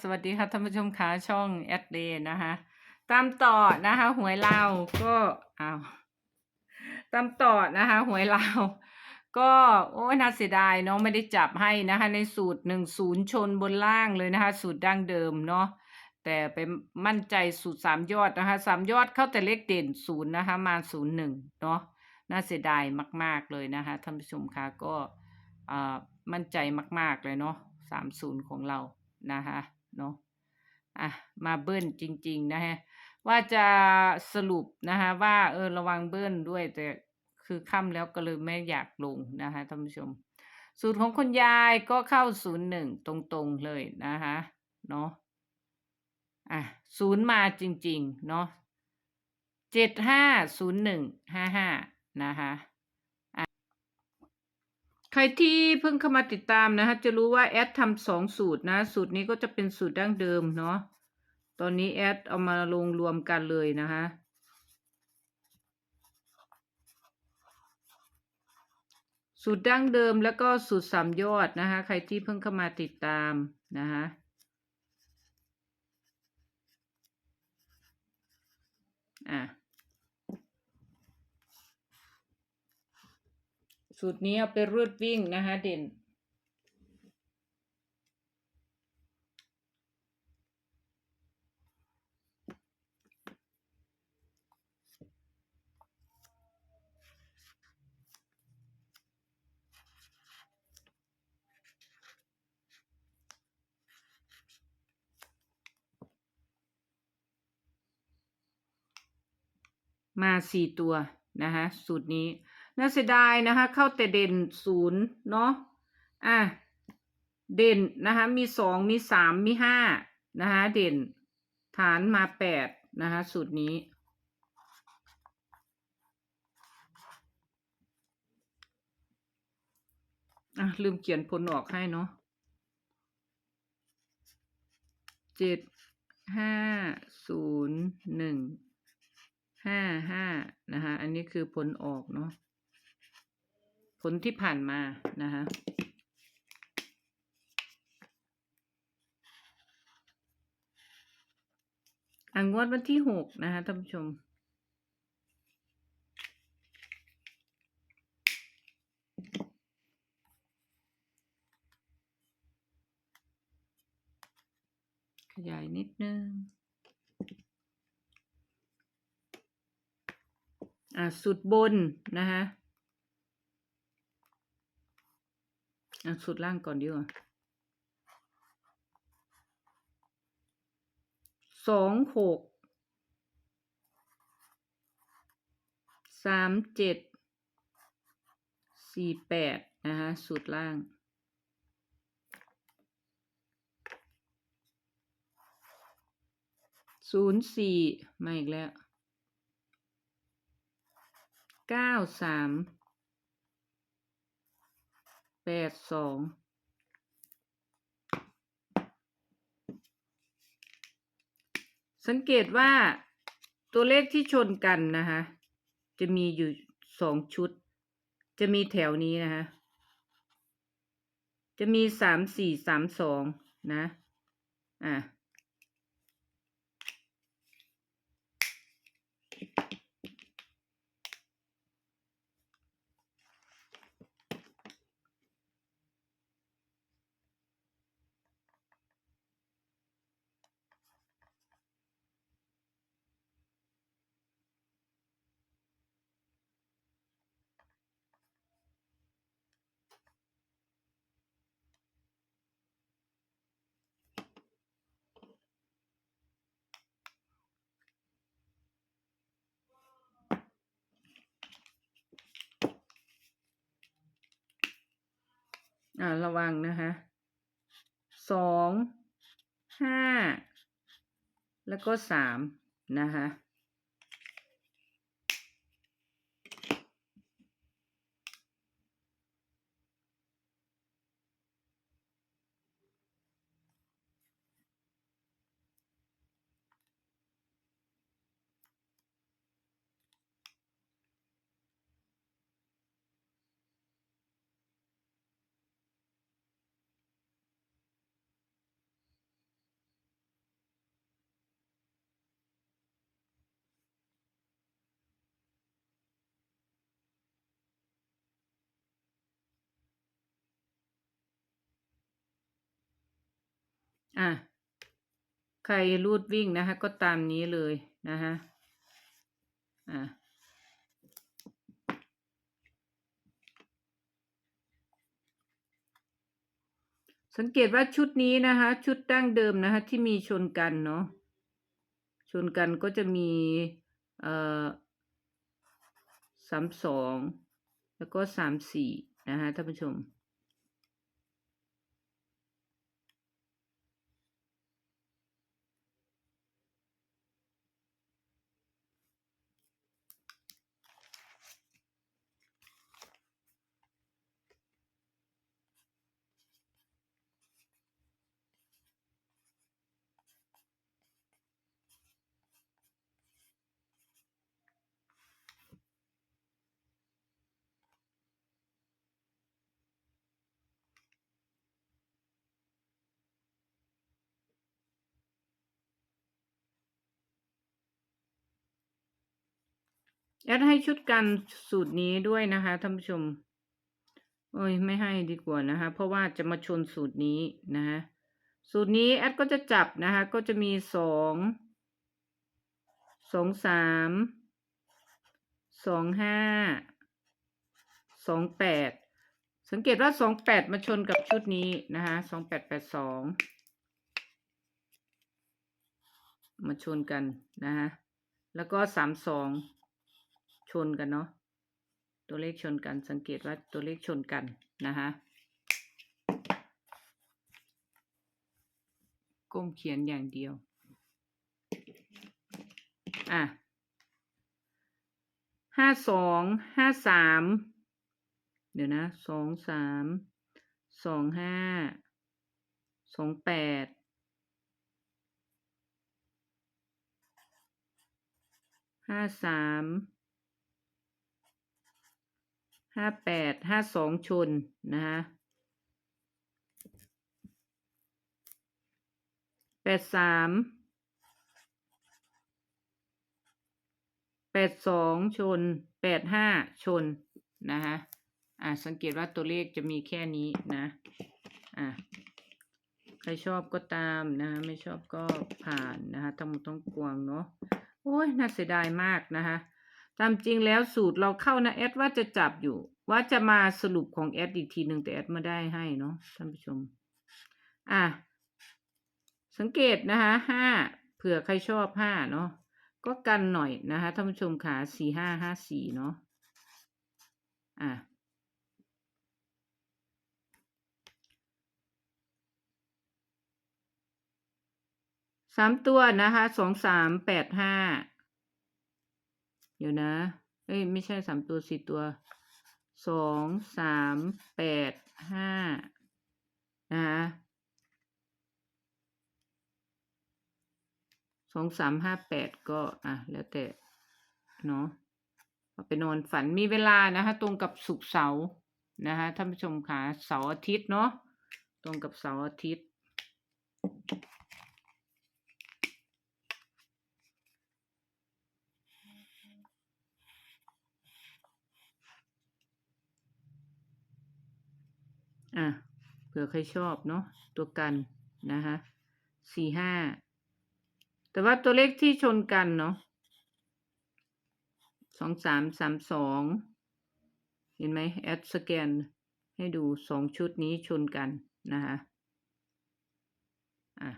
สวัสดีค่ะท่านผู้ชมขาช่องแอดเดนะคะ ตามต่อนะคะหวยเลาก็อ้าวตามต่อนะคะหวยเลาก็โอ้ยน่าเสียดายเนาะไม่ได้จับให้นะคะ ในสูตรหนึ่งศูนย์ชนบนล่างเลยนะคะ สูตรดั้งเดิมเนาะแต่ไปมั่นใจสูตรสามยอดนะคะสามยอดเข้าแต่เลขเด่นศูนย์นะคะ มาศูนย์หนึ่งเนาะน่าเสียดายมาก ๆเลยนะคะท่านผู้ชมคะก็อ่ามั่นใจมาก ๆเลยเนาะสามศูนย์ของเรานะคะ เนาะอะมาเบิ้ลจริง ๆ นะฮะว่าจะสรุปนะคะว่าเออระวังเบิ้ลด้วย แต่คือค่ำแล้วก็เลยไม่อยากลงนะคะท่านผู้ชม สูตรของคุณยายก็เข้าศูนย์หนึ่งตรงๆเลยนะคะเนาะอะศูนย์มาจริง ๆ เนาะเจ็ดห้าศูนย์หนึ่งห้าห้านะคะอะ ใครที่เพิ่งเข้ามาติดตามนะคะจะรู้ว่าแอดทำสองสูตรนะ สูตรนี้ก็จะเป็นสูตรดั้งเดิมเนาะตอนนี้แอดเอามาลงรวมกันเลยนะคะสูตรดั้งเดิมแล้วก็สูตรสามยอดนะคะ ใครที่เพิ่งเข้ามาติดตามนะคะอะ สูตรนี้เอาไปรูดวิ่งนะคะเด่น มาสี่ตัวนะคะสูตรนี้ น่าเสียดายนะคะ เข้าแต่เด่นศูนย์เนาะอะเด่นนะคะ มีสองมีสามมีห้านะคะ เด่นฐานมาแปดนะคะ สูตรนี้ อะ ลืมเขียนผลออกให้เนาะเจ็ดห้าศูนย์หนึ่งห้าห้านะคะ อันนี้คือผลออกเนาะ ผลที่ผ่านมานะคะอ่างวดวันที่หกนะคะท่านผู้ชม ขยายนิดนึง อ่าสุดบนนะคะ อะสุดล่างก่อนดีกว่าสองหกสามเจ็ดสี่แปดนะคะสุดล่าง ศูนย์สี่มาอีกแล้ว เก้าสาม แปดสองสังเกตว่าตัวเลขที่ชนกันนะคะจะมีอยู่สองชุด จะมีแถวนี้นะคะจะมีสามสี่สามสองนะ อะ อ่าระวังนะคะสองห้าแล้วก็สามนะคะ อะใครรูดวิ่งนะคะ ก็ตามนี้เลยนะคะอะสังเกตว่าชุดนี้นะคะ ชุดดั้งเดิมนะคะ ที่มีชนกันเนาะชนกันก็จะมีเอ่อสามสองแล้วก็สามสี่นะคะท่านผู้ชม แอดให้ชุดกันสูตรนี้ด้วยนะคะท่านผู้ชม โอ้ยไม่ให้ดีกว่านะคะ เพราะว่าจะมาชนสูตรนี้นะคะสูตรนี้แอดก็จะจับนะคะ ก็จะมีสองสองสามสองห้าสองแปดสังเกตว่าสองแปดมาชนกับชุดนี้นะคะสองแปดแปดสองมาชนกันนะคะแล้วก็สามสอง ชนกันเนาะตัวเลขชนกันสังเกตว่าตัวเลขชนกันนะคะก้มเขียนอย่างเดียว อะห้าสองห้าสามเดี๋ยวนะสองสามสองห้าสองแปดห้าสาม ห้าแปดห้าสองชนนะคะแปดสามแปดสองชนแปดห้าชนนะคะอ่าสังเกตว่าตัวเลขจะมีแค่นี้นะอ่าใครชอบก็ตามนะคะไม่ชอบก็ผ่านนะคะทั้งหมดต้องกวงเนาะโอ้ยน่าเสียดายมากนะคะ ตามจริงแล้วสูตรเราเข้านะแอดว่าจะจับอยู่ ว่าจะมาสรุปของแอดอีกทีหนึ่งแต่แอดไม่ได้ให้เนาะท่านผู้ชม อะ สังเกตนะคะห้าเผื่อใครชอบห้าเนาะก็กันหน่อยนะคะท่านผู้ชมขาสี่ห้าห้าสี่เนาะอะสามตัวนะคะสองสามแปดห้า ดี๋ยวนะ เอ้ย ไม่ใช่สามตัวสี่ตัวสองสามแปดห้านะคะสองสามห้าแปดก็อะแล้วแต่เนาะไปนอนฝันมีเวลานะคะ ตรงกับศุกร์เสาร์นะคะท่านผู้ชมค่ะเสาร์อาทิตย์เนาะตรงกับเสาร์อาทิตย์ อะเผื่อใครชอบเนาะตัวกันนะคะสี่ห้าแต่ว่าตัวเลขที่ชนกันเนาะสองสามสามสองเห็นไหมแอดสแกนให้ดูสองชุดนี้ชนกันนะคะอะ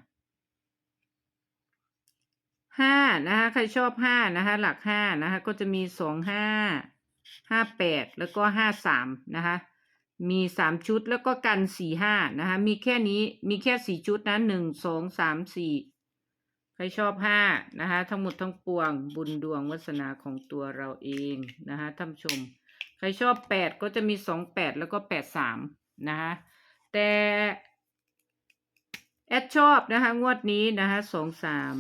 ห้านะคะใครชอบห้านะคะหลักห้านะคะก็จะมีสองห้าห้าแปดแล้วก็ห้าสามนะคะ มีสามชุดแล้วก็กันสี่ห้านะคะมีแค่นี้มีแค่สี่ชุดนะหนึ่งสองสามสี่ใครชอบห้านะคะทั้งหมดทั้งปวงบุญดวงวาสนาของตัวเราเองนะคะท่านชม ใครชอบแปดก็จะมีสองแปดแล้วก็แปดสามนะคะแต่แอดชอบนะคะงวดนี้นะคะสองสาม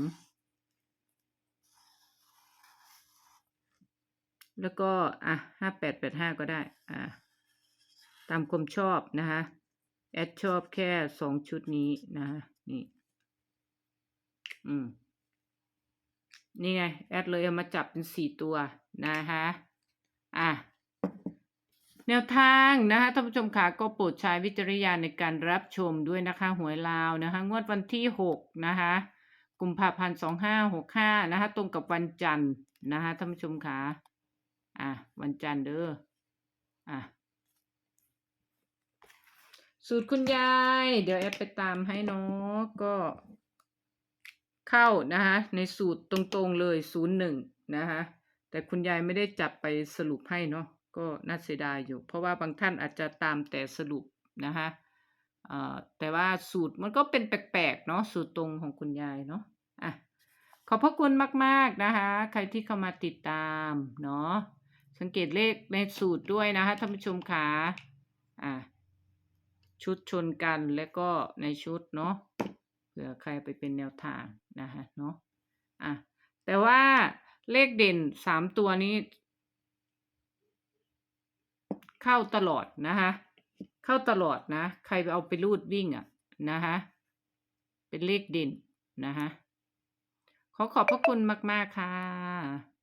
แล้วก็อะห้าแปดแปดห้าก็ได้อะ ตามความชอบนะคะแอดชอบแค่สองชุดนี้นะคะนี่ อืม นี่ไง แอดเลยเอามาจับเป็นสี่ตัวนะคะอะแนวทางนะคะท่านผู้ชมค่ะก็โปรดใช้วิจารณญาณในการรับชมด้วยนะคะหวยลาวนะคะงวดวันที่หกนะคะกุมภาพันธ์สองห้าหกห้านะคะตรงกับวันจันทร์นะคะท่านผู้ชมค่ะอะวันจันทร์เด้ออะ สูตรคุณยาย เดี๋ยวแอปไปตามให้เนาะก็เข้านะคะในสูตรตรงๆเลยศูนย์หนึ่งนะคะแต่คุณยายไม่ได้จับไปสรุปให้เนาะก็น่าเสียดายอยู่ เพราะว่าบางท่านอาจจะตามแต่สรุปนะคะอ่อแต่ว่าสูตรมันก็เป็นแปลกๆเนาะสูตรตรงของคุณยายเนาะอะขอบพระคุณมากๆนะคะ ใครที่เข้ามาติดตามเนาะสังเกตเลขในสูตรด้วยนะคะท่านผู้ชมค่ะอะ ชุดชนกันแล้วก็ในชุดเนาะเผื่อใครไปเป็นแนวทางนะคะเนาะอะแต่ว่าเลขเด่นสามตัวนี้ เข้าตลอดนะคะเข้าตลอดนะ ใครไปเอาไปรูดวิ่งอะนะคะเป็นเลขเด่นนะคะขอขอบพระคุณมาก ๆ ค่ะ